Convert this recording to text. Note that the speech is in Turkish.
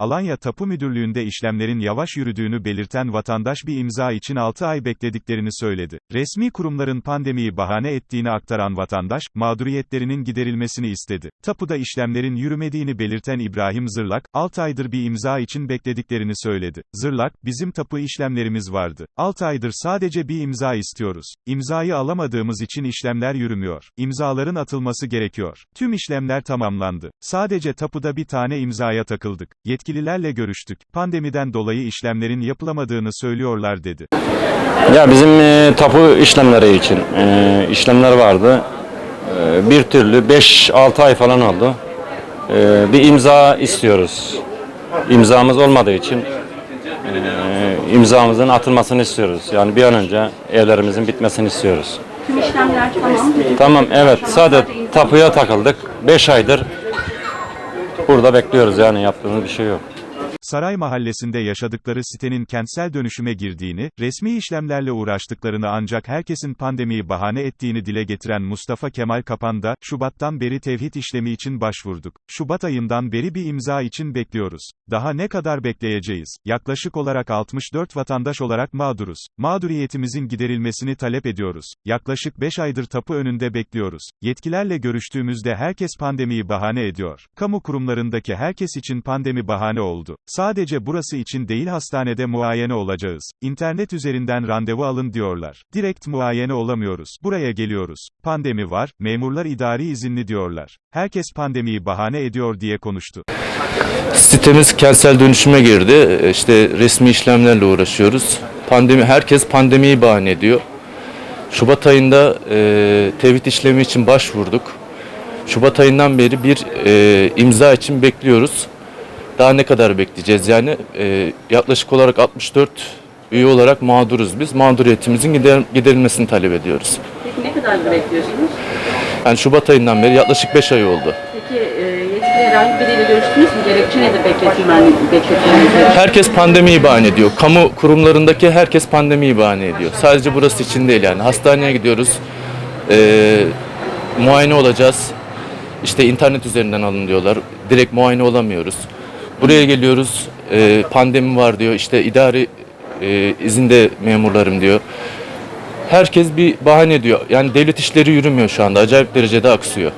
Alanya Tapu Müdürlüğü'nde işlemlerin yavaş yürüdüğünü belirten vatandaş bir imza için 6 ay beklediklerini söyledi. Resmi kurumların pandemiyi bahane ettiğini aktaran vatandaş, mağduriyetlerinin giderilmesini istedi. Tapuda işlemlerin yürümediğini belirten İbrahim Zırlak, 6 aydır bir imza için beklediklerini söyledi. Zırlak, bizim tapu işlemlerimiz vardı. 6 aydır sadece bir imza istiyoruz. İmzayı alamadığımız için işlemler yürümüyor. İmzaların atılması gerekiyor. Tüm işlemler tamamlandı. Sadece tapuda bir tane imzaya takıldık. Yetkililerle görüştük. Pandemiden dolayı işlemlerin yapılamadığını söylüyorlar dedi. Ya bizim e, tapu işlemleri için e, işlemler vardı. E, bir türlü 5-6 ay falan oldu. E, bir imza istiyoruz. İmzamız olmadığı için e, imzamızın atılmasını istiyoruz. Yani bir an önce evlerimizin bitmesini istiyoruz. Tüm işlemler tamam. Tamam evet sadece tapuya takıldık. 5 aydır burada bekliyoruz yani yaptığımız bir şey yok. Saray Mahallesi'nde yaşadıkları sitenin kentsel dönüşüme girdiğini, resmi işlemlerle uğraştıklarını ancak herkesin pandemiyi bahane ettiğini dile getiren Mustafa Kemal Kapan da, Şubat'tan beri tevhid işlemi için başvurduk. Şubat ayından beri bir imza için bekliyoruz. Daha ne kadar bekleyeceğiz? Yaklaşık olarak 64 vatandaş olarak mağduruz. Mağduriyetimizin giderilmesini talep ediyoruz. Yaklaşık 5 aydır tapu önünde bekliyoruz. Yetkilerle görüştüğümüzde herkes pandemiyi bahane ediyor. Kamu kurumlarındaki herkes için pandemi bahane oldu. Sadece burası için değil hastanede muayene olacağız. İnternet üzerinden randevu alın diyorlar. Direkt muayene olamıyoruz. Buraya geliyoruz. Pandemi var, memurlar idari izinli diyorlar. Herkes pandemiyi bahane ediyor diye konuştu. Sitemiz kentsel dönüşüme girdi. İşte resmi işlemlerle uğraşıyoruz. Pandemi herkes pandemiyi bahane ediyor. Şubat ayında e, tevhid işlemi için başvurduk. Şubat ayından beri bir e, imza için bekliyoruz. Daha ne kadar bekleyeceğiz yani? E, yaklaşık olarak 64 üye olarak mağduruz biz. Mağduriyetimizin gider, giderilmesini talep ediyoruz. Peki ne kadardır bekliyorsunuz? Yani Şubat ayından beri yaklaşık 5 ay oldu. Peki e, yetkili herhangi biriyle görüştünüz mü? Gerekçe nedir bekletilmeniz? bekletilmeniz? Herkes pandemiyi bahane ediyor. Kamu kurumlarındaki herkes pandemiyi bahane ediyor. Sadece burası için değil yani. Hastaneye gidiyoruz. Ee, muayene olacağız. İşte internet üzerinden alın diyorlar. Direkt muayene olamıyoruz. Buraya geliyoruz. ee, pandemi var diyor. İşte idari e, izinde memurlarım diyor. Herkes bir bahane ediyor. Yani devlet işleri yürümüyor şu anda. Acayip derecede aksıyor.